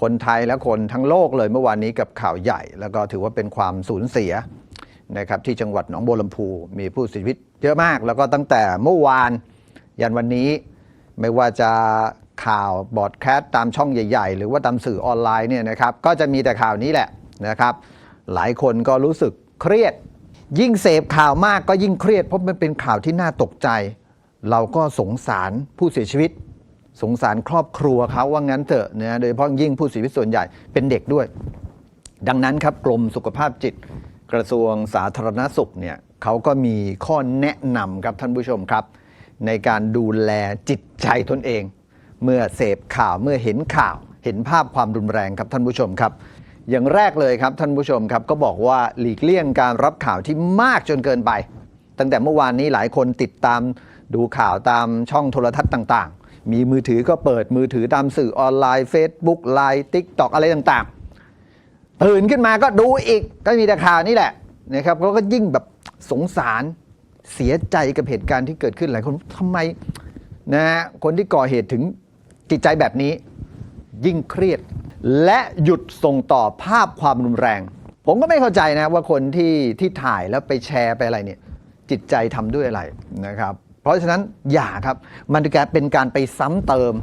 คนไทยและคนทั้งโลกเลยเมื่อวานนี้กับข่าวใหญ่ แล้วก็ถือว่าเป็นความสูญเสียนะครับที่จังหวัดหนองบัวลำพูมีผู้เสียชีวิตเยอะมาก แล้วก็ตั้งแต่เมื่อวานยันวันนี้ไม่ว่าจะข่าวบอดแคสต์ตามช่องใหญ่ ๆ หรือว่าตามสื่อออนไลน์เนี่ยนะครับก็จะมีแต่ข่าวนี้แหละนะครับ หลายคนก็รู้สึกเครียด ยิ่งเสพข่าวมากก็ยิ่งเครียด เพราะมันเป็นข่าวที่น่าตกใจ เราก็สงสารผู้เสียชีวิต สงสารครอบครัวเขาว่างั้นเถอะนะโดยเฉพาะยิ่งผู้เสียชีวิตส่วนใหญ่เป็นเด็กด้วย ดังนั้นครับกรมสุขภาพจิต กระทรวงสาธารณสุขเนี่ยเขาก็มีข้อแนะนำครับท่านผู้ชมครับ ในการดูแลจิตใจตนเอง เมื่อเสพข่าวเมื่อเห็นข่าวเห็นภาพความรุนแรงครับท่านผู้ชมครับ อย่างแรกเลยครับท่านผู้ชมครับ ก็บอกว่าหลีกเลี่ยงการรับข่าวที่มากจนเกินไป ตั้งแต่เมื่อวานนี้หลายคนติดตามดูข่าวตามช่องโทรทัศน์ต่าง มีมือถือก็เปิดมือถือตามสื่อออนไลน์ Facebook ไลน์ TikTok อะไรต่างๆตื่นขึ้นมาก็ดูอีกก็มีแต่ข่าวนี่แหละนะครับแล้วก็ยิ่งแบบสงสารเสียใจกับเหตุการณ์ที่เกิดขึ้นหลายคนทำไมนะฮะคนที่ก่อเหตุถึงจิตใจแบบนี้ ยิ่งเครียด และหยุดส่งต่อภาพความรุนแรง ผมก็ไม่เข้าใจนะว่าคนที่ที่ถ่ายแล้วไปแชร์ไปอะไรเนี่ยจิตใจทำด้วยอะไรนะครับ เพราะฉะนั้นอย่าครับ มันจะเป็นการไปซ้ำเติม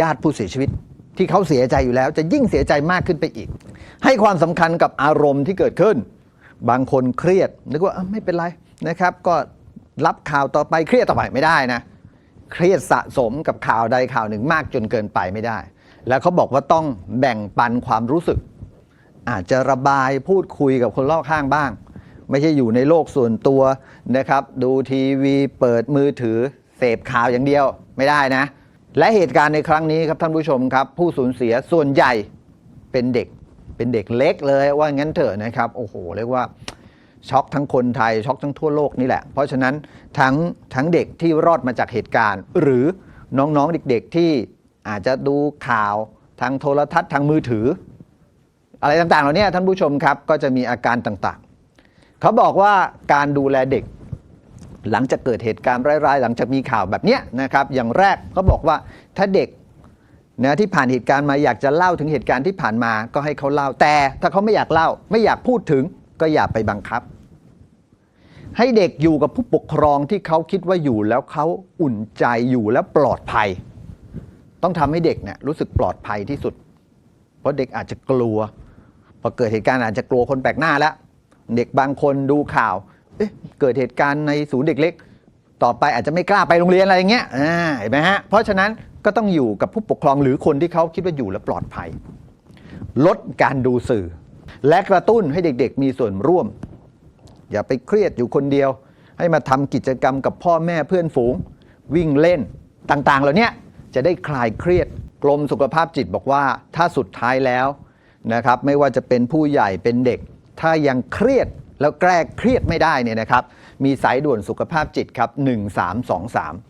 ญาติผู้เสียชีวิต ที่เขาเสียใจอยู่แล้ว จะยิ่งเสียใจมากขึ้นไปอีก ให้ความสำคัญกับอารมณ์ที่เกิดขึ้น บางคนเครียดนึกว่าไม่เป็นไรนะครับ ก็รับข่าวต่อไปเครียดต่อไปไม่ได้นะ เครียดสะสมกับข่าวใดข่าวหนึ่งมากจนเกินไปไม่ได้ แล้วเขาบอกว่าต้องแบ่งปันความรู้สึก อาจจะระบายพูดคุยกับคนรอบข้างบ้าง ไม่ใช่อยู่ในโลกส่วนตัวนะครับ ดูทีวีเปิดมือถือเสพข่าวอย่างเดียวไม่ได้นะ และเหตุการณ์ในครั้งนี้ครับท่านผู้ชมครับ ผู้สูญเสียส่วนใหญ่เป็นเด็กเป็นเด็กเล็กเลยว่างั้นเถอะนะครับ โอ้โห เรียกว่าช็อกทั้งคนไทยช็อกทั้งทั่วโลกนี่แหละ เพราะฉะนั้นทั้งทั้งเด็กที่รอดมาจากเหตุการณ์ หรือน้องๆเด็กๆที่อาจจะดูข่าวทางโทรทัศน์ทางมือถือ อะไรต่างๆเหล่านี้ท่านผู้ชมครับก็จะมีอาการต่างๆ เขาบอกว่าการดูแลเด็ก หลังจากเกิดเหตุการณ์ร้ายๆ หลังจากมีข่าวแบบเนี้ยนะครับอย่างแรกเขาบอกว่าถ้าเด็กนะที่ผ่านเหตุการณ์มาอยากจะเล่าถึงเหตุการณ์ที่ผ่านมาก็ให้เขาเล่า แต่ถ้าเขาไม่อยากเล่าไม่อยากพูดถึงก็อย่าไปบังคับ ให้เด็กอยู่กับผู้ปกครองที่เขาคิดว่าอยู่แล้วเขาอุ่นใจอยู่แล้วปลอดภัย ต้องทำให้เด็กเนี่ยรู้สึกปลอดภัยที่สุด เพราะเด็กอาจจะกลัวพอเกิดเหตุการณ์อาจจะกลัวคนแปลกหน้าแล้ว เด็กบางคนดูข่าวเอ๊ะเกิดเหตุการณ์ในศูนย์เด็กเล็ก ต่อไปอาจจะไม่กล้าไปโรงเรียนอะไรอย่างเงี้ยอ่าเห็นไหมฮะเพราะฉะนั้นก็ต้องอยู่กับผู้ปกครองหรือคนที่เขาคิดว่าอยู่แล้วปลอดภัย ลดการดูสื่อ และกระตุ้นให้เด็กๆ มีส่วนร่วม อย่าไปเครียดอยู่คนเดียว ให้มาทำกิจกรรมกับพ่อแม่เพื่อนฝูง วิ่งเล่นต่างๆ เหล่านี้จะได้คลายเครียดกรมสุขภาพจิตบอกว่าถ้าสุดท้ายแล้วนะครับไม่ว่าจะเป็นผู้ใหญ่เป็นเด็ก ถ้ายังเครียดแล้วแก้เครียดไม่ได้เนี่ยนะครับ มีสายด่วนสุขภาพจิตครับ 1323